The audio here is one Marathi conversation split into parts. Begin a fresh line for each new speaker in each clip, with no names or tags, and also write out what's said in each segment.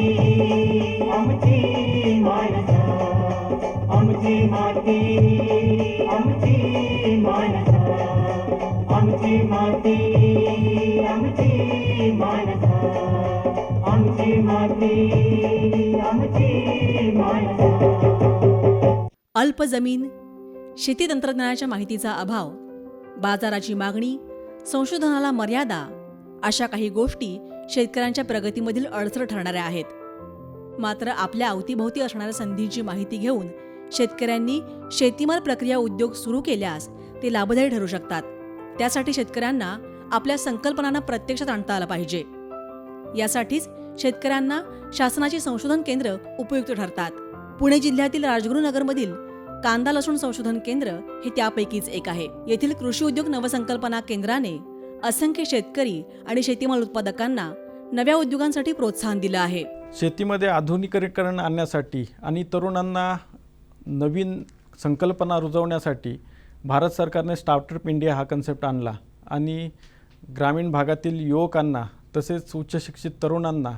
आमची आमची माती आमची आमची माती आमची आमची माती आमची
अल्प जमीन शेती तंत्रज्ञानाच्या माहितीचा अभाव बाजाराची मागणी संशोधनाला मर्यादा अशा काही गोष्टी शेतकऱ्यांच्या प्रगतीमधील अडचण ठरणाऱ्या आहेत. मात्र आपल्या अवतीभोवती असणाऱ्या संधींची माहिती घेऊन शेतकऱ्यांनी शेतीमाल प्रक्रिया उद्योग सुरू केल्यास ते लाभदायी ठरू शकतात. त्यासाठी शेतकऱ्यांना आपल्या संकल्पनांना प्रत्यक्षात आणता आलं पाहिजे. यासाठीच शेतकऱ्यांना शासनाची संशोधन केंद्र उपयुक्त ठरतात. पुणे जिल्ह्यातील राजगुरुनगरमधील कांदा लसूण संशोधन केंद्र हे त्यापैकीच एक आहे. येथील कृषी उद्योग नवसंकल्पना केंद्राने असंख्य शेतकरी आणि शेतीमाल उत्पादकांना नव्या उद्योगांसाठी प्रोत्साहन दिलं आहे.
शेतीमध्ये आधुनिकीकरण आणण्यासाठी आणि तरुणांना नवीन संकल्पना रुजवण्यासाठी भारत सरकारने स्टार्टअप इंडिया हा कन्सेप्ट आणला आणि ग्रामीण भागातील युवकांना तसेच उच्च शिक्षित तरुणांना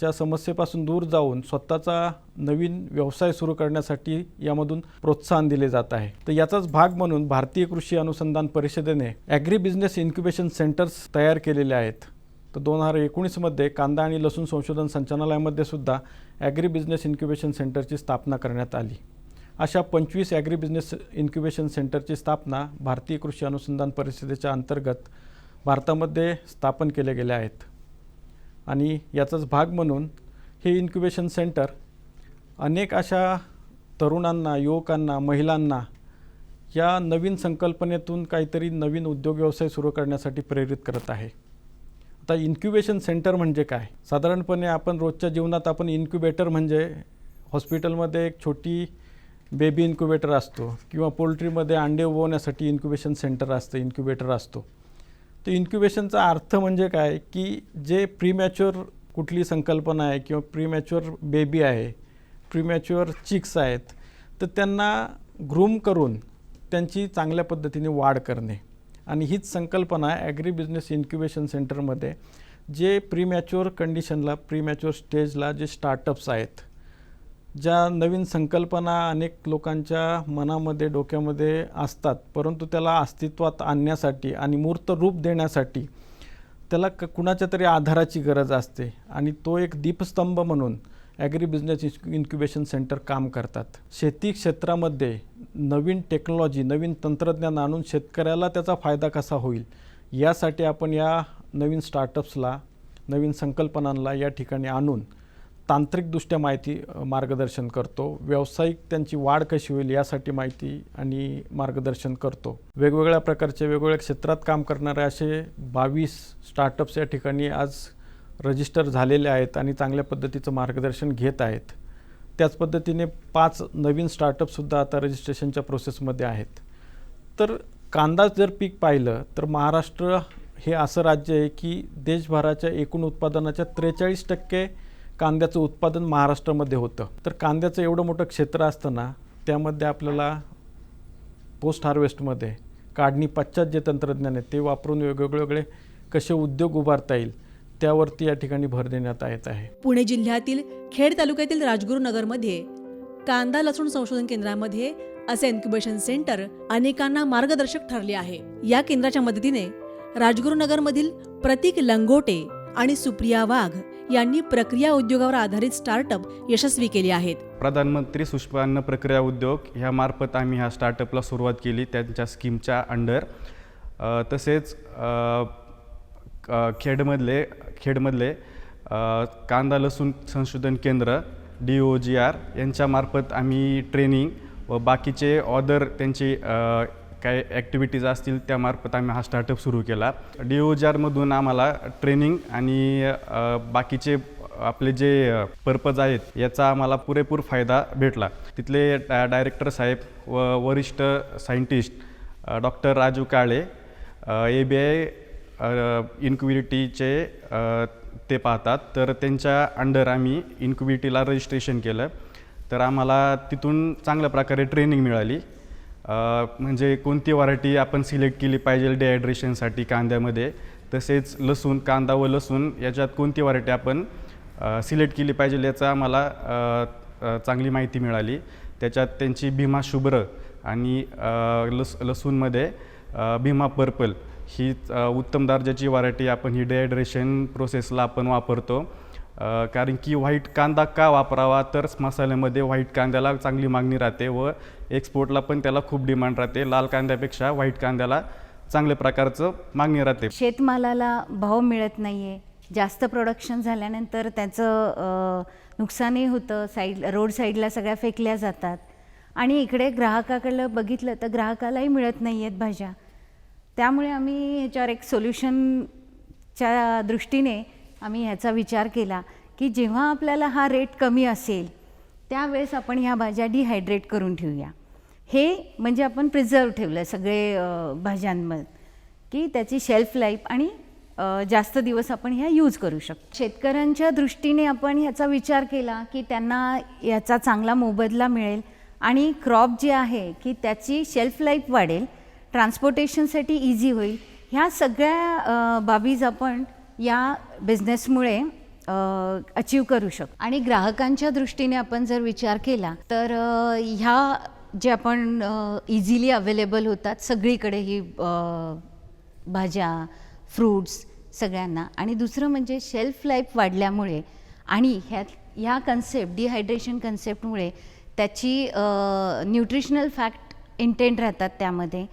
च्या समस्येपासून दूर जाऊन स्वतःचा नवीन व्यवसाय सुरू करण्यासाठी यामधून प्रोत्साहन दिले जात आहे. तर याचाच भाग म्हणून भारतीय कृषी अनुसंधान परिषदेने ॲग्री बिझनेस इन्क्युबेशन सेंटर्स तयार केलेले आहेत. तर दोन हजार एकोणीसमध्ये कांदा आणि लसूण संशोधन संचालनालयामध्ये सुद्धा ॲग्री बिझनेस इन्क्युबेशन सेंटरची स्थापना करण्यात आली. अशा पंचवीस ॲग्री बिझनेस इन्क्युबेशन सेंटरची स्थापना भारतीय कृषी अनुसंधान परिषदेच्या अंतर्गत भारतामध्ये स्थापन केले गेले आहेत. आणि याचाच भाग म्हणून हे इन्क्युबेशन सेंटर अनेक अशा तरुणांना युवकांना महिलांना या नवीन संकल्पनेतून काहीतरी नवीन उद्योग व्यवसाय सुरू करण्यासाठी प्रेरित करत आहे. आता इन्क्युबेशन सेंटर म्हणजे काय? साधारणपणे आपण रोजच्या जीवनात आपण इन्क्युबेटर म्हणजे हॉस्पिटलमध्ये एक छोटी बेबी इन्क्युबेटर असतो किंवा पोल्ट्रीमध्ये अंडे उगवण्यासाठी इन्क्युबेशन सेंटर असतं इन्क्युबेटर असतो. तर इन्क्युबेशनचा अर्थ म्हणजे काय? की जे प्रीमॅच्युअर कुठली संकल्पना आहे किंवा प्रीमॅच्युअर बेबी आहे प्रीमॅच्युअर चिक्स आहेत तर त्यांना ग्रूम करून त्यांची चांगल्या पद्धतीने वाढ करणे. आणि हीच संकल्पना ॲग्री बिझनेस इन्क्युबेशन सेंटरमध्ये जे प्रीमॅच्युअर कंडिशनला प्रीमॅच्युअर स्टेजला जे स्टार्टअप्स आहेत ज्या नवीन संकल्पना अनेक लोकांच्या मनामध्ये डोक्यामध्ये असतात परंतु त्याला अस्तित्वात आणण्यासाठी आणि मूर्त रूप देण्यासाठी त्याला क कुणाच्या तरी आधाराची गरज असते आणि तो एक दीपस्तंभ म्हणून ॲग्री बिझनेस इन्क्युबेशन सेंटर काम करतात. शेती क्षेत्रामध्ये नवीन टेक्नॉलॉजी नवीन तंत्रज्ञान आणून शेतकऱ्याला त्याचा फायदा कसा होईल यासाठी आपण या नवीन स्टार्टअप्सला नवीन संकल्पनांना या ठिकाणी आणून तांत्रिकदृष्ट्या माहिती मार्गदर्शन करतो. व्यावसायिक त्यांची वाढ कशी होईल यासाठी माहिती आणि मार्गदर्शन करतो. वेगवेगळ्या प्रकारचे वेगवेगळ्या क्षेत्रात काम करणारे असे बावीस स्टार्टअप्स या ठिकाणी आज रजिस्टर झालेले आहेत आणि चांगल्या पद्धतीचं मार्गदर्शन घेत आहेत. त्याच पद्धतीने पाच नवीन स्टार्टअपसुद्धा आता रजिस्ट्रेशनच्या प्रोसेसमध्ये आहेत. तर कांदा जर पीक पाहिलं तर महाराष्ट्र हे असं राज्य आहे की देशभराच्या एकूण उत्पादनाच्या त्रेचाळीस टक्के कांद्याचं उत्पादन महाराष्ट्रामध्ये होतं. तर कांद्याचं एवढं मोठं क्षेत्र असताना त्यामध्ये आपल्याला पोस्ट हार्वेस्टमध्ये काढणी पश्चात जे तंत्रज्ञान आहे ते वापरून वेगवेगळे वेगळे कसे उद्योग उभारता येईल त्यावरती या ठिकाणी भर देण्यात येत आहे.
पुणे जिल्ह्यातील खेड तालुक्यातील राजगुरुनगरमध्ये कांदा लसूण संशोधन केंद्रामध्ये असे इन्क्युबेशन सेंटर अनेकांना मार्गदर्शक ठरले आहे. या केंद्राच्या मदतीने राजगुरुनगरमधील प्रतीक लंगोटे आणि सुप्रिया वाघ यांनी प्रक्रिया उद्योगावर आधारित स्टार्टअप यशस्वी केले आहेत.
प्रधानमंत्री सूक्ष्म अन्न प्रक्रिया उद्योग ह्यामार्फत आम्ही ह्या स्टार्टअपला सुरुवात केली त्यांच्या स्कीमच्या अंडर तसेच खेडमधले खेडमधले कांदा लसूण संशोधन केंद्र डी ओ जी आर यांच्यामार्फत आम्ही ट्रेनिंग व बाकीचे ऑदर त्यांची काही काय ॲक्टिव्हिटीज असतील त्यामार्फत आम्ही हा स्टार्टअप सुरू केला. डी ओ जारमधून आम्हाला ट्रेनिंग आणि बाकीचे आपले जे पर्पज आहेत याचा आम्हाला पुरेपूर फायदा भेटला. तिथले डा डायरेक्टर साहेब व वरिष्ठ scientist doctor Raju Kale A B I इन्क्विरिटीचे ते पाहतात. तर त्यांच्या अंडर आम्ही इन्क्विरिटीला रजिस्ट्रेशन केलं. तर आम्हाला तिथून चांगल्या प्रकारे ट्रेनिंग मिळाली. म्हणजे कोणती व्हरायटी आपण सिलेक्ट केली पाहिजे डिहायड्रेशनसाठी कांद्यामध्ये? तसेच लसूण कांदा व लसूण याच्यात कोणती व्हरायटी आपण सिलेक्ट केली पाहिजे याचा आम्हाला चांगली माहिती मिळाली. त्याच्यात त्यांची भीमा शुभ्र आणि लस लसूणमध्ये भीमा पर्पल. ही उत्तम दर्जाची व्हरायटी आपण ही डिहायड्रेशन प्रोसेसला आपण वापरतो. कारण की व्हाईट कांदा का वापरावा? तर मसाल्यामध्ये व्हाईट कांद्याला चांगली मागणी राहते व एक्सपोर्टला पण त्याला खूप डिमांड राहते. लाल कांद्यापेक्षा व्हाईट कांद्याला चांगल्या प्रकारचं मागणी राहते.
शेतमालाला भाव मिळत नाही आहे जास्त प्रोडक्शन झाल्यानंतर त्याचं नुकसानही होतं. साईड रोड साईडला सगळ्या फेकल्या जातात. आणि इकडे ग्राहकाकडलं बघितलं तर ग्राहकालाही मिळत नाही आहेत भाज्या. त्यामुळे आम्ही ह्याच्यावर एक सोल्युशनच्या दृष्टीने आम्ही ह्याचा विचार केला की जेव्हा आपल्याला हा रेट कमी असेल त्यावेळेस आपण ह्या भाज्या डिहायड्रेट करून ठेवूया. हे म्हणजे आपण प्रिझर्व ठेवलं सगळे भाज्यांमध्ये की त्याची शेल्फ लाईफ आणि जास्त दिवस आपण ह्या यूज करू शकतो. शेतकऱ्यांच्या दृष्टीने आपण ह्याचा विचार केला की त्यांना याचा चांगला मोबदला मिळेल आणि क्रॉप जे आहे की त्याची शेल्फ लाईफ वाढेल ट्रान्सपोर्टेशनसाठी इझी होईल ह्या सगळ्या बाबीज आपण या बिझनेसमुळे अचीव करू शकतो. आणि ग्राहकांच्या दृष्टीने आपण जर विचार केला तर ह्या जे आपण इझिली अवेलेबल होतात सगळीकडे ही भाज्या फ्रूट्स सगळ्यांना. आणि दुसरं म्हणजे शेल्फ लाईफ वाढल्यामुळे आणि ह्यात ह्या कन्सेप्ट डिहायड्रेशन कन्सेप्टमुळे त्याची न्यूट्रिशनल फॅक्ट इंटेंट राहतात त्यामध्ये.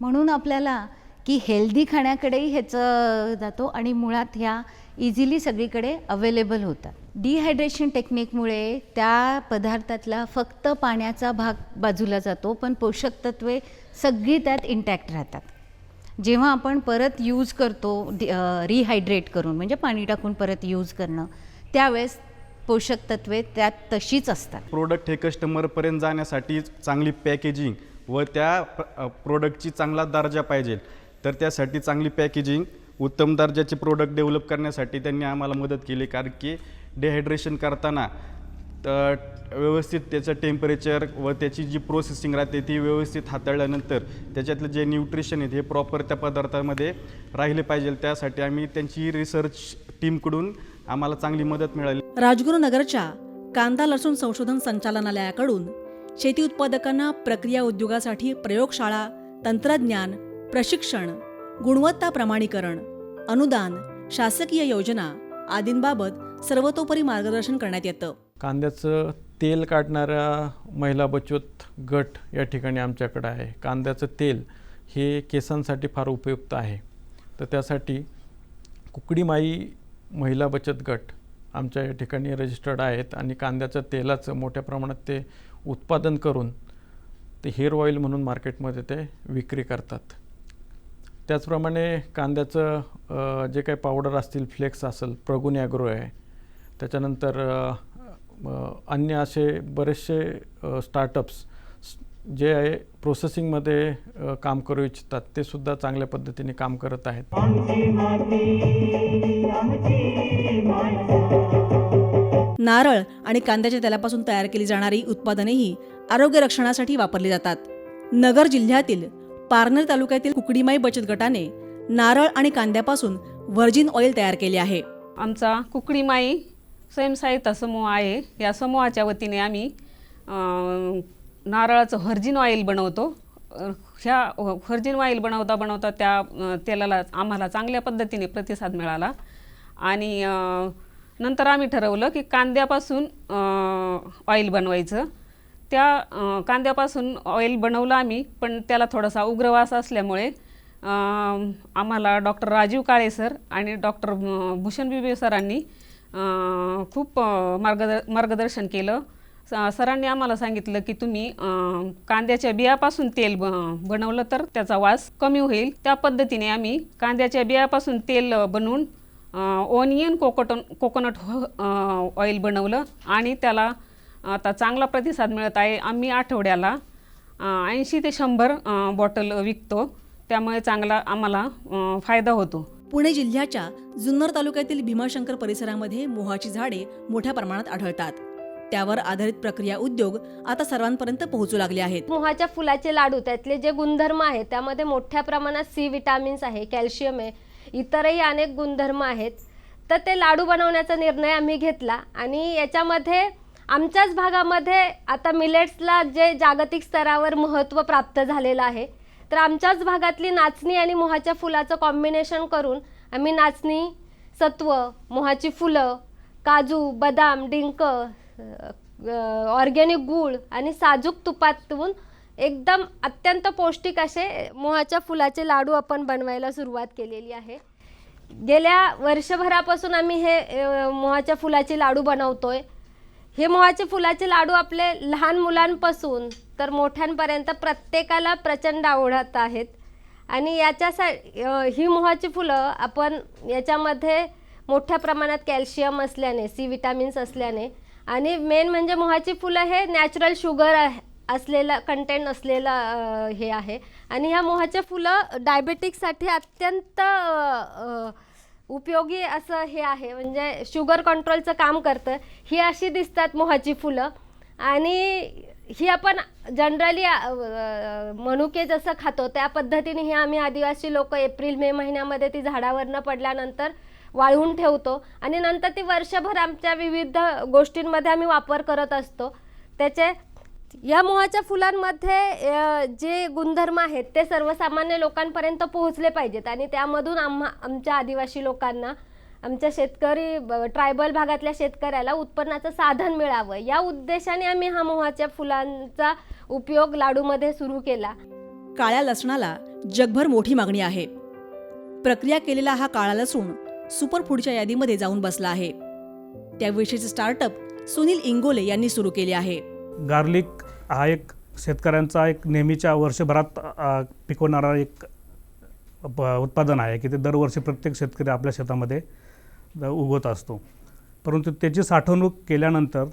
म्हणून आपल्याला की हेल्दी खाण्याकडेही ह्याचं जातो आणि मुळात ह्या इझिली सगळीकडे अवेलेबल होतात. डिहायड्रेशन टेक्निकमुळे त्या पदार्थातला फक्त पाण्याचा भाग बाजूला जातो पण पोषक तत्वे सगळी त्यात इंटॅक्ट राहतात. जेव्हा आपण परत यूज करतो रिहायड्रेट करून म्हणजे पाणी टाकून परत यूज करणं त्यावेळेस पोषक तत्वे त्यात तशीच असतात.
प्रोडक्ट हे कस्टमरपर्यंत जाण्यासाठी चांगली पॅकेजिंग व त्या प्रोडक्टची चांगला दर्जा पाहिजे. तर त्यासाठी चांगली पॅकेजिंग उत्तम दर्जाचे प्रोडक्ट डेव्हलप करण्यासाठी त्यांनी आम्हाला मदत केली. कारण की डिहायड्रेशन करताना तर व्यवस्थित त्याचं टेम्परेचर व त्याची जी प्रोसेसिंग राहते ती व्यवस्थित हाताळल्यानंतर त्याच्यातलं जे न्यूट्रिशन आहे हे प्रॉपर त्या पदार्थामध्ये राहिले पाहिजे. त्यासाठी आम्ही त्यांची रिसर्च टीमकडून आम्हाला चांगली मदत मिळाली.
राजगुरुनगरच्या कांदा लसूण संशोधन संचालनालयाकडून शेती उत्पादकांना प्रक्रिया उद्योगासाठी प्रयोगशाळा तंत्रज्ञान प्रशिक्षण गुणवत्ता प्रमाणीकरण अनुदान शासकीय योजना आदींबाबत सर्वतोपरी मार्गदर्शन करण्यात येतं.
कांद्याचं तेल काढणाऱ्या महिला बचत गट या ठिकाणी आमच्याकडे आहे. कांद्याचं तेल हे केसांसाठी फार उपयुक्त आहे. तर त्यासाठी कुकडीमाई महिला बचत गट आमच्या या ठिकाणी रजिस्टर्ड आहेत आणि कांद्याच्या तेलाचं मोठ्या प्रमाणात ते उत्पादन करून ते हेअर ऑइल म्हणून मार्केटमध्ये ते विक्री करतात. त्याचप्रमाणे कांद्याचं जे काही पावडर असतील फ्लेक्स असेल प्रगुन ॲग्रो आहे. त्याच्यानंतर अन्य असे बरेचसे स्टार्टअप्स जे आहे प्रोसेसिंगमध्ये काम करू इच्छितात ते सुद्धा चांगल्या पद्धतीने काम करत आहेत.
नारळ आणि कांद्याच्या तेलापासून तयार केली जाणारी उत्पादनेही आरोग्य रक्षणासाठी वापरली जातात. नगर जिल्ह्यातील पारनेर तालुक्यातील कुकडीमाई बचत गटाने नारळ आणि कांद्यापासून व्हर्जिन ऑइल तयार केले आहे.
आमचा कुकडीमाई स्वयंसहायता समूह आहे. या समूहाच्या वतीने आम्ही नारळाचं व्हर्जिन ऑइल बनवतो. ह्या व्हर्जिन ऑइल बनवता बनवता त्या तेलाला आम्हाला चांगल्या पद्धतीने प्रतिसाद मिळाला. आणि नंतर आम्ही ठरवलं की कांद्यापासून ऑइल बनवायचं. त्या कांद्यापासून ऑइल बनवलं आम्ही पण त्याला थोडासा उग्रवास असल्यामुळे आम्हाला डॉक्टर राजीव काळे सर आणि डॉक्टर भूषण बिबे सरांनी खूप अं, मार्गद मार्गदर्शन केलं. स- सरांनी आम्हाला सांगितलं की तुम्ही कांद्याच्या बियापासून तेल ब बनवलं तर त्याचा वास कमी होईल. त्या पद्धतीने आम्ही कांद्याच्या बियापासून तेल बनवून ओनियन कोकोटन कोकोनट ऑइल बनवलं आणि त्याला आता चांगला प्रतिसाद मिळत आहे. आम्ही आठवड्याला ऐंशी ते शंभर बॉटल विकतो. त्यामुळे चांगला आम्हाला फायदा होतो.
पुणे जिल्ह्याच्या जुन्नर तालुक्यातील भीमाशंकर परिसरामध्ये मोहाची झाडे मोठ्या प्रमाणात आढळतात. त्यावर आधारित प्रक्रिया उद्योग आता सर्वांपर्यंत पोहोचू लागले आहेत.
मोहाच्या फुलाचे लाडू त्यातले जे गुणधर्म आहेत त्यामध्ये मोठ्या प्रमाणात सी विटामिन्स आहे कॅल्शियम आहे इतरही अनेक गुणधर्म आहेत. तर ते लाडू बनवण्याचा निर्णय आम्ही घेतला आणि याच्यामध्ये आमच्याच भागामध्ये आता मिलेट्सला जे जागतिक स्तरावर महत्त्व प्राप्त झालेलं आहे तर आमच्याच भागातली नाचणी आणि मोहाच्या फुलाचं कॉम्बिनेशन करून आम्ही नाचणी सत्व मोहाची फुलं काजू बदाम डिंक ऑर्गॅनिक गूळ आणि साजूक तुपातून एकदम अत्यंत पौष्टिक असे मोहाच्या फुलाचे लाडू आपण बनवायला सुरुवात केलेली आहे. गेल्या वर्षभरापासून आम्ही हे मोहाच्या फुलाचे लाडू बनवतोय. हे मोहाचे फुलाचे लाडू आपले लहान मुलांपासून तर मोठ्यांपर्यंत प्रत्येकाला प्रचंड आवडत आहेत. आणि याच्यासा ही मोहाची फुलं आपण याच्यामध्ये मोठ्या प्रमाणात कॅल्शियम असल्याने सी विटॅमिन्स असल्याने आणि मेन म्हणजे मोहाची फुलं हे नॅचरल शुगर असलेलं असलेला कंटेंट असलेलं हे आहे. आणि ह्या मोहाचे फुलं डायबेटिकसाठी अत्यंत उपयोगी असं हे आहे. म्हणजे शुगर कंट्रोलचं काम करतं. ही अशी दिसतात मोहाची फुलं. आणि ही आपण जनरली मनुके जसं खातो त्या पद्धतीने हे आम्ही आदिवासी लोक एप्रिल मे महिन्यामध्ये ती झाडावरनं पडल्यानंतर वाळवून ठेवतो. आणि नंतर ती वर्षभर आमच्या विविध गोष्टींमध्ये आम्ही वापर करत असतो. त्याचे या मोहाच्या फुलांमध्ये जे गुणधर्म आहेत ते सर्वसामान्य लोकांपर्यंत पोहोचले पाहिजेत. आणि त्यामधून आम्हा आमच्या आदिवासी लोकांना आमच्या शेतकरी ब- ट्रायबल भागातल्या शेतकऱ्याला उत्पन्नाचं साधन मिळावं. या उद्देशाने आम्ही हा मोहाच्या फुलांचा उपयोग लाडूमध्ये सुरू केला.
काळ्या लसणाला जगभर मोठी मागणी आहे. प्रक्रिया केलेला हा काळा लसूण सुपरफूडच्या यादीमध्ये जाऊन बसला आहे. त्याविषयीचे स्टार्टअप सुनील इंगोले यांनी सुरू केले आहे.
गार्लिक हा एक शेतकऱ्यांचा एक नेहमीच्या वर्षभरात पिकवणारा एक प- उत्पादन आहे की ते दरवर्षी प्रत्येक शेतकरी आपल्या शेतामध्ये उगवत असतो. परंतु त्याची साठवणूक केल्यानंतर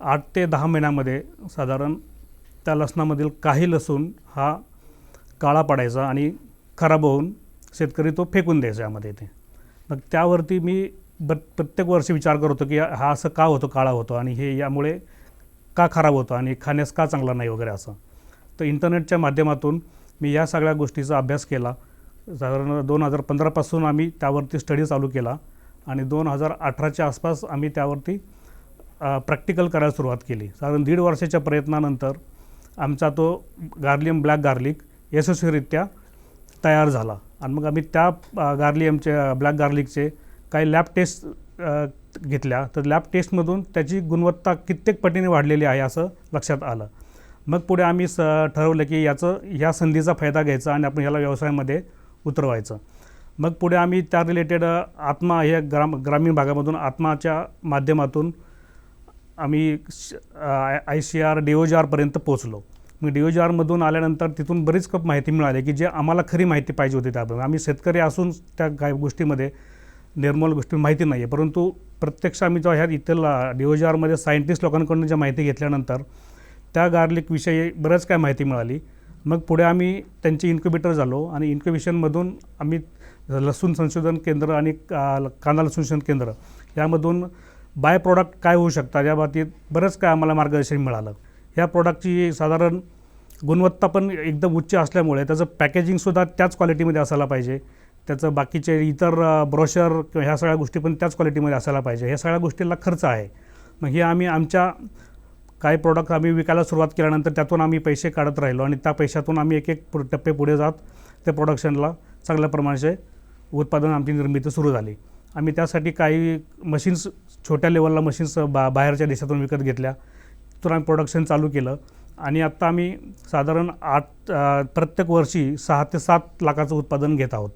आठ ते दहा महिन्यामध्ये साधारण त्या लसणामधील काही लसूण हा काळा पडायचा आणि खराब होऊन शेतकरी तो फेकून द्यायचा यामध्ये ते मग त्यावरती मी ब प्रत्येक वर्षी विचार करतो की हा असं का होतो काळा होतो आणि हे यामुळे का खराब होतो आणि खाण्यास का चांगला नाही वगैरे असं. तर इंटरनेटच्या माध्यमातून मी या सगळ्या गोष्टीचा अभ्यास केला. साधारण दोन हजार पंधरापासून आम्ही त्यावरती स्टडी चालू केला आणि दोन हजार अठराच्या आसपास आम्ही त्यावरती प्रॅक्टिकल करायला सुरुवात केली. साधारण दीड वर्षाच्या प्रयत्नानंतर आमचा तो गार्लियम ब्लॅक गार्लिक यशस्वीरित्या तयार झाला. आणि मग आम्ही त्या गार्लियमचे ब्लॅक गार्लिकचे काही लॅब टेस्ट घेतल्या तर लॅब टेस्टमधून त्याची गुणवत्ता कित्येक पटीने वाढलेली आहे असं लक्षात आलं. मग पुढे आम्ही स ठरवलं की याचं ह्या संधीचा फायदा घ्यायचा आणि आपण ह्याला व्यवसायामध्ये उतरवायचं. मग पुढे आम्ही त्या रिलेटेड आत्मा हे ग्राम ग्रामीण भागामधून आत्माच्या माध्यमातून आम्ही I C R D O G आरपर्यंत पोचलो मग डी ओ जी आरमधून आल्यानंतर तिथून बरीच खूप माहिती मिळाली की जे आम्हाला खरी माहिती पाहिजे होती त्याबद्दल. आम्ही शेतकरी असून त्या काही गोष्टीमध्ये निर्मल गोष्टी माहिती नाही आहे परंतु प्रत्यक्ष आम्ही जेव्हा ह्या इथं डी ओ जी आरमध्ये सायंटिस्ट लोकांकडून ज्या माहिती घेतल्यानंतर त्या गार्लिकविषयी बरंच काय माहिती मिळाली. मग पुढे आम्ही त्यांचे इन्क्युबेटर झालो आणि इन्क्युबेशनमधून आम्ही लसूण संशोधन केंद्र आणि का- कांदा लसूण संशोधन केंद्र यामधून बाय प्रॉडक्ट काय होऊ शकतात या बाबतीत बरंच काय आम्हाला मार्गदर्शन मिळालं. या प्रॉडक्टची साधारण गुणवत्ता पण एकदम उच्च असल्यामुळे त्याचं पॅकेजिंगसुद्धा त्याच क्वालिटीमध्ये असायला पाहिजे. त्याचं बाकीचे इतर ब्रोशर किंवा ह्या सगळ्या गोष्टी पण त्याच क्वालिटीमध्ये असायला पाहिजे. ह्या सगळ्या गोष्टीला खर्च आहे. मग हे आम्ही आमच्या काही प्रोडक्ट आम्ही विकायला सुरुवात केल्यानंतर त्यातून आम्ही पैसे काढत राहिलो आणि त्या पैशातून आम्ही एक एक टप्पे पुढे जात त्या प्रोडक्शनला चांगल्या प्रमाणाचे उत्पादन आमची निर्मिती सुरू झाली. आम्ही त्यासाठी काही मशीन्स छोट्या लेवलला मशीन्स बा बाहेरच्या देशातून विकत घेतल्या. तर आम्ही प्रोडक्शन चालू केलं. आणि आत्ता आम्ही साधारण आठ प्रत्येक वर्षी सहा ते सात लाखाचं उत्पादन घेत आहोत.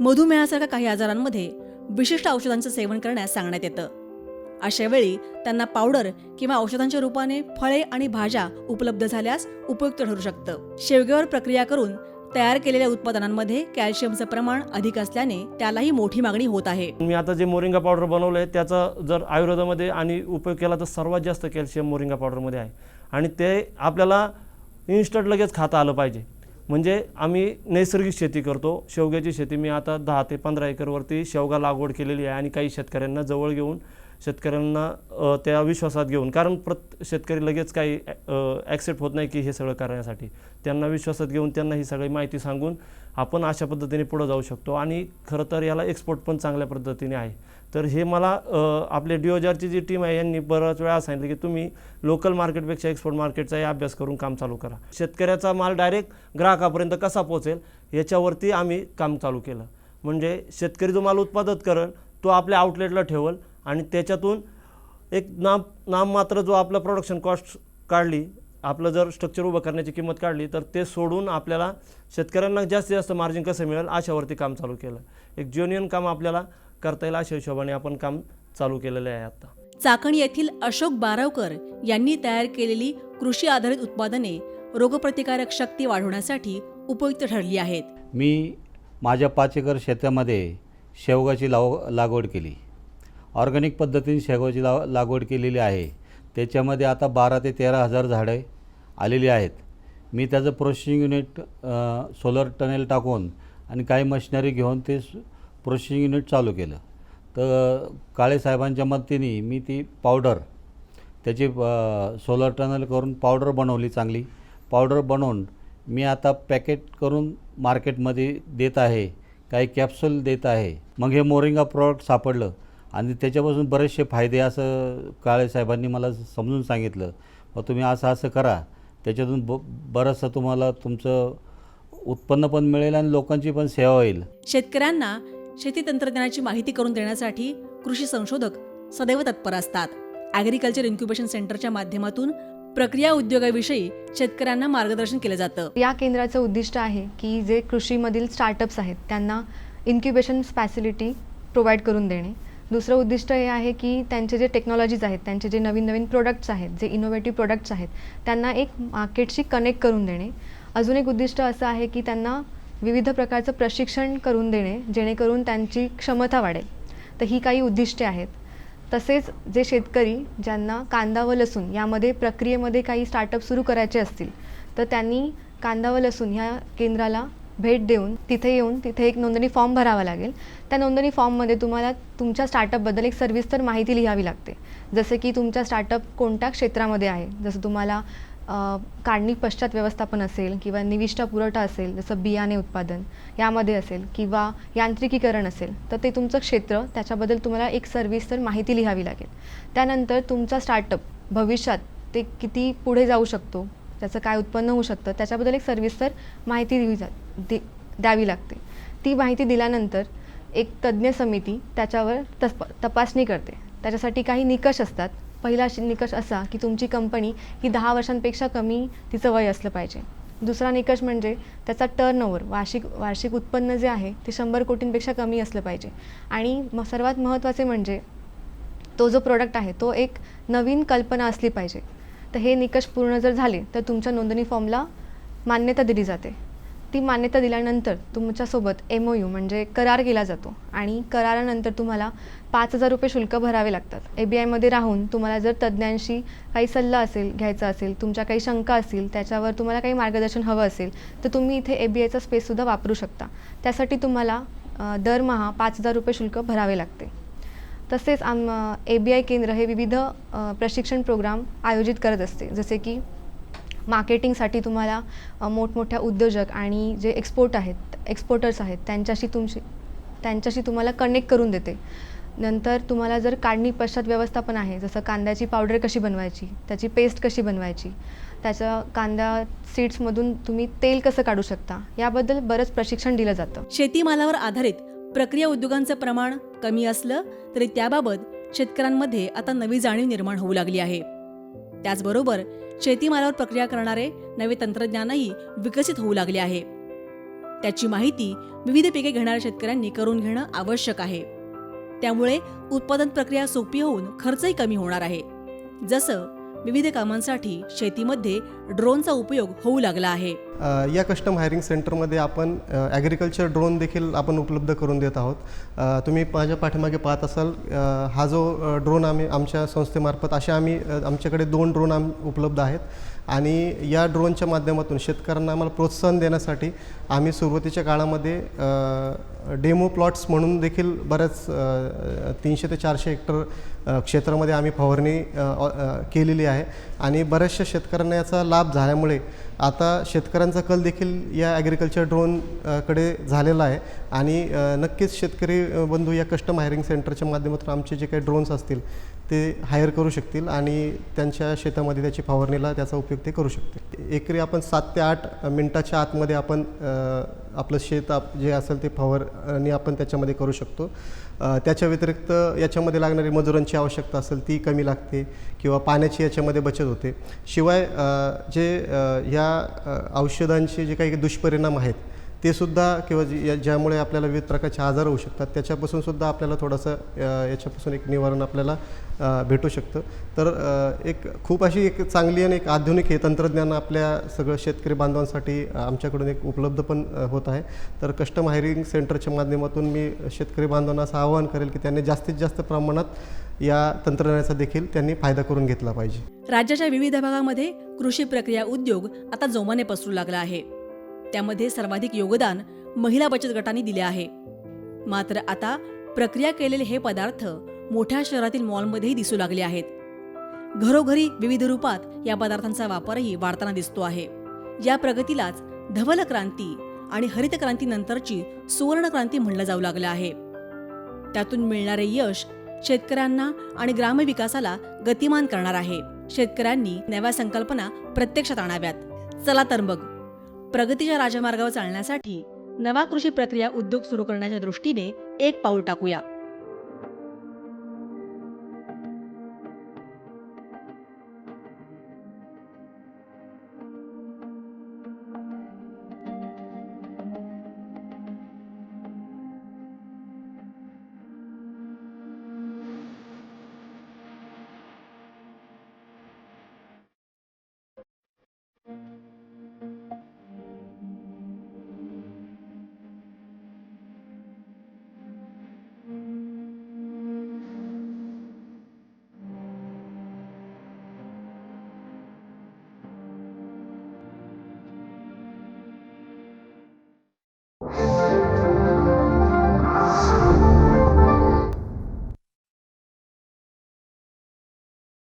मधुमेहासारख्या काही आजारांमध्ये विशिष्ट औषधांचं सेवन करण्यास सांगण्यात येतं. अशा वेळी त्यांना पावडर किंवा औषधांच्या रूपाने फळे आणि भाज्या उपलब्ध झाल्यास उपयुक्त ठरू शकतं. शेवग्यावर प्रक्रिया करून तयार केलेल्या उत्पादनांमध्ये कॅल्शियमचं प्रमाण अधिक असल्याने त्यालाही मोठी मागणी होत आहे.
मी आता जे मोरिंगा पावडर बनवलं आहे त्याचा जर आयुर्वेदामध्ये आणि उपयोग केला तर सर्वात जास्त कॅल्शियम मोरिंगा पावडरमध्ये आहे. आणि ते आपल्याला इन्स्टंट लगेच खाता आलं पाहिजे. म्हणजे आम्ही नैसर्गिक शेती करतो शेवग्याची शेती. मी आता दहा ते पंधरा एकरवरती शेवगा लागवड केलेली आहे आणि काही शेतकऱ्यांना जवळ घेऊन शेतकऱ्यांना त्या विश्वासात घेऊन. कारण प्रत शेतकरी लगेच काही ॲक्सेप्ट होत नाही की हे सगळं करण्यासाठी. त्यांना विश्वासात घेऊन त्यांना ही सगळी माहिती सांगून आपण अशा पद्धतीने पुढं जाऊ शकतो. आणि खरं तर याला एक्सपोर्ट पण चांगल्या पद्धतीने आहे. तर हे मला आपले डिओजारची जी टीम आहे यांनी बऱ्याच वेळा सांगितलं की तुम्ही लोकल मार्केटपेक्षा एक्सपोर्ट मार्केटचाही अभ्यास करून काम चालू करा. शेतकऱ्याचा माल डायरेक्ट ग्राहकापर्यंत कसा पोहोचेल याच्यावरती आम्ही काम चालू केलं. म्हणजे शेतकरी जो माल उत्पादन करेल तो आपल्या आउटलेटला ठेवल आणि त्याच्यातून एक नाम नाममात्र जो आपला प्रोडक्शन कॉस्ट काढली आपलं जर स्ट्रक्चर उभं करण्याची किंमत काढली तर ते सोडून आपल्याला शेतकऱ्यांना जास्तीत जास्त मार्जिन कसं मिळेल अशावरती काम चालू केलं. एक ज्युनियन काम आपल्याला करता येईल अशा हिशोबाने आपण काम चालू केलेलं आहे आता.
चाकण येथील अशोक बारावकर यांनी तयार केलेली कृषी आधारित उत्पादने रोगप्रतिकारक शक्ती वाढवण्यासाठी उपयुक्त ठरली आहेत.
मी माझ्या पाच एकर शेतामध्ये शेवगाची लाव लागवड केली. ऑर्गॅनिक पद्धतीने शेगावची लाव लागवड केलेली आहे. त्याच्यामध्ये आता बारा ते तेरा हजार झाडे आलेली आहेत. मी त्याचं प्रोसेसिंग युनिट सोलर टनेल टाकून आणि काही मशिनरी घेऊन ते प्रोसेसिंग युनिट चालू केलं. तर काळेसाहेबांच्या मदतीने मी ती पावडर त्याची सोलर टनल करून पावडर बनवली चांगली. पावडर बनवून मी आता पॅकेट करून मार्केटमध्ये देत आहे. काही कॅप्सूल देत आहे. मग हे मोरिंगा प्रॉडक्ट सापडलं. आणि त्याच्यापासून बरेचसे फायदे असं काळे साहेबांनी मला समजून सांगितलं. मग तुम्ही असं असं करा. त्याच्यातून ब बरंचसं तुम्हाला तुमचं उत्पन्न पण मिळेल आणि लोकांची पण सेवा होईल.
शेतकऱ्यांना शेती तंत्रज्ञानाची माहिती करून देण्यासाठी कृषी संशोधक सदैव तत्पर असतात. ॲग्रिकल्चर इन्क्युबेशन सेंटरच्या माध्यमातून प्रक्रिया उद्योगाविषयी शेतकऱ्यांना मार्गदर्शन केलं जातं.
या केंद्राचं उद्दिष्ट आहे की जे कृषीमधील स्टार्टअप्स आहेत त्यांना इन्क्युबेशन फॅसिलिटी प्रोव्हाइड करून देणे. दुसरं उद्दिष्ट हे आहे की त्यांचे जे टेक्नॉलॉजीज आहेत त्यांचे जे नवीन नवीन प्रोडक्ट्स आहेत जे इनोव्हेटिव्ह प्रोडक्ट्स आहेत त्यांना एक मार्केटशी कनेक्ट करून देणे. अजून एक उद्दिष्ट असं आहे की त्यांना विविध प्रकारचं प्रशिक्षण करून देणे जेणेकरून त्यांची क्षमता वाढेल. तर ही काही उद्दिष्टे आहेत. तसेच जे शेतकरी ज्यांना कांदा व लसूण यामध्ये प्रक्रियेमध्ये काही स्टार्टअप सुरू करायचे असतील तर त्यांनी कांदा व लसूण ह्या केंद्राला भेट देऊन तिथे येऊन तिथे एक नोंदणी फॉर्म भरावा लागेल. त्या नोंदणी फॉर्ममध्ये तुम्हाला तुमच्या स्टार्टअपबद्दल एक सर्विस्तर माहिती लिहावी लागते. जसे की तुमच्या स्टार्टअप कोणत्या क्षेत्रामध्ये आहे? जसं तुम्हाला काढणी पश्चात व्यवस्थापन असेल किंवा निविष्ठा पुरवठा असेल जसं बियाणे उत्पादन यामध्ये असेल किंवा यांत्रिकीकरण असेल तर ते तुमचं क्षेत्र त्याच्याबद्दल तुम्हाला एक सर्विस्तर माहिती लिहावी लागेल. त्यानंतर तुमचा स्टार्टअप भविष्यात ते किती पुढे जाऊ शकतो? त्याचं काय उत्पन्न होऊ शकतं त्याच्याबद्दल एक सविस्तर माहिती दिली जा दि द्यावी लागते. ती माहिती दिल्यानंतर एक तज्ज्ञ समिती त्याच्यावर तप तपासणी करते. त्याच्यासाठी काही निकष असतात. पहिला निकष असा की तुमची कंपनी ही दहा वर्षांपेक्षा कमी तिचं वय असलं पाहिजे. दुसरा निकष म्हणजे त्याचा टर्नओव्हर वार्षिक वार्षिक उत्पन्न जे आहे ते शंभर कोटींपेक्षा कमी असलं पाहिजे. आणि म सर्वात महत्त्वाचे म्हणजे तो जो प्रोडक्ट आहे तो एक नवीन कल्पना असली पाहिजे. तर हे निकष पूर्ण जर झाले तर तुमच्या नोंदणी फॉर्मला मान्यता दिली जाते. ती मान्यता दिल्यानंतर तुमच्यासोबत एम ओ यू म्हणजे करार केला जातो आणि करारानंतर तुम्हाला पाच हजार रुपये शुल्क भरावे लागतात. ए बी आयमध्ये राहून तुम्हाला जर तज्ज्ञांशी काही सल्ला असेल घ्यायचा असेल तुमच्या काही शंका असतील त्याच्यावर तुम्हाला काही मार्गदर्शन हवं असेल तर तुम्ही इथे ए बी आयचा स्पेससुद्धा वापरू शकता. त्यासाठी तुम्हाला दरमहा पाच हजार रुपये शुल्क भरावे लागते. तसेच आम ए बी आय केंद्र हे विविध प्रशिक्षण प्रोग्राम आयोजित करत असते. जसे की मार्केटिंगसाठी तुम्हाला मोठमोठ्या उद्योजक आणि जे एक्सपोर्ट आहेत एक्सपोर्टर्स आहेत त्यांच्याशी तुमची त्यांच्याशी तुम्हाला कनेक्ट करून देते. नंतर तुम्हाला जर काढणी पश्चात व्यवस्थापन आहे जसं कांद्याची पावडर कशी बनवायची त्याची पेस्ट कशी बनवायची त्याच्या कांदा सीड्समधून तुम्ही तेल कसं काढू शकता याबद्दल बरंच प्रशिक्षण दिलं जातं.
शेतीमालावर आधारित प्रक्रिया उद्योगांचं प्रमाण कमी असलं तरी त्याबाबत शेतकऱ्यांमध्ये आता नवी जाणीव निर्माण होऊ लागली आहे. त्याचबरोबर शेतीमालावर प्रक्रिया करणारे नवे तंत्रज्ञानही विकसित होऊ लागले आहे. त्याची माहिती विविध पिके घेणाऱ्या शेतकऱ्यांनी करून घेणं आवश्यक आहे. त्यामुळे उत्पादन प्रक्रिया सोपी होऊन खर्चही कमी होणार आहे. जसं विविध कामांसाठी शेतीमध्ये ड्रोनचा उपयोग होऊ लागला आहे.
या कस्टम हायरिंग सेंटरमध्ये आपण ॲग्रिकल्चर ड्रोन देखील आपण उपलब्ध करून देत आहोत. तुम्ही माझ्या पाठीमागे पाहत असाल हा जो ड्रोन आम्ही आमच्या संस्थेमार्फत असे आम्ही आमच्याकडे दोन ड्रोन आम उपलब्ध आहेत. आणि या ड्रोनच्या माध्यमातून शेतकऱ्यांना आम्हाला प्रोत्साहन देण्यासाठी आम्ही सुरुवातीच्या काळामध्ये डेमो प्लॉट्स म्हणून देखील बऱ्याच तीनशे ते चारशे हेक्टर क्षेत्रामध्ये आम्ही फवारणी केलेली आहे. आणि बऱ्याचशा शेतकऱ्यांना याचा लाभ झाल्यामुळे आता शेतकऱ्यांचा कल देखील या ॲग्रिकल्चर ड्रोनकडे झालेला आहे. आणि नक्कीच शेतकरी बंधू या कस्टम हायरिंग सेंटरच्या माध्यमातून आमचे जे काही ड्रोन्स असतील ते हायर करू शकतील आणि त्यांच्या शेतामध्ये त्याची फवारणीला त्याचा उपयोग ते करू शकतील. एकरी आपण सात ते आठ मिनटाच्या आतमध्ये आपण आपलं शेत आप जे असेल ते फवारणी आपण त्याच्यामध्ये करू शकतो. त्याच्या व्यतिरिक्त याच्यामध्ये लागणारी मजुरांची आवश्यकता असेल ती कमी लागते किंवा पाण्याची याच्यामध्ये बचत होते. शिवाय जे या औषधांचे जे काही दुष्परिणाम आहेत ते सुद्धा किंवा या- ज्यामुळे आपल्याला विविध प्रकारचे आजार होऊ शकतात त्याच्यापासून सुद्धा आपल्याला थोडंसं याच्यापासून एक निवारण आपल्याला भेटू शकतं. तर एक खूप अशी एक चांगली आणि एक आधुनिक हे तंत्रज्ञान आपल्या सगळं शेतकरी बांधवांसाठी आमच्याकडून एक उपलब्ध पण होत आहे. तर कस्टम हायरिंग सेंटरच्या माध्यमातून मी शेतकरी बांधवांना असं आवाहन करेल की त्यांनी जास्तीत जास्त प्रमाणात या तंत्रज्ञानाचा देखील त्यांनी फायदा करून घेतला पाहिजे.
राज्याच्या विविध भागामध्ये कृषी प्रक्रिया उद्योग आता जोमाने पसरू लागला आहे. त्यामध्ये सर्वाधिक योगदान महिला बचत गटांनी दिले आहे. मात्र आता प्रक्रिया केलेले हे पदार्थ मोठ्या शहरातील मॉलमध्येही दिसू लागले आहेत. घरोघरी विविध रूपात या पदार्थांचा वापरही वाढताना दिसतो आहे. या प्रगतीलाच धवल क्रांती आणि हरित क्रांतीनंतरची सुवर्ण क्रांती म्हणलं जाऊ लागलं आहे. त्यातून मिळणारे यश शेतकऱ्यांना आणि ग्रामविकासाला गतिमान करणार आहे. शेतकऱ्यांनी नव्या संकल्पना प्रत्यक्षात आणाव्यात. चला तर मग. प्रगतीच्या राजमार्गावर चालण्यासाठी नवा कृषी प्रक्रिया उद्योग सुरू करण्याच्या दृष्टीने एक पाऊल टाकूया.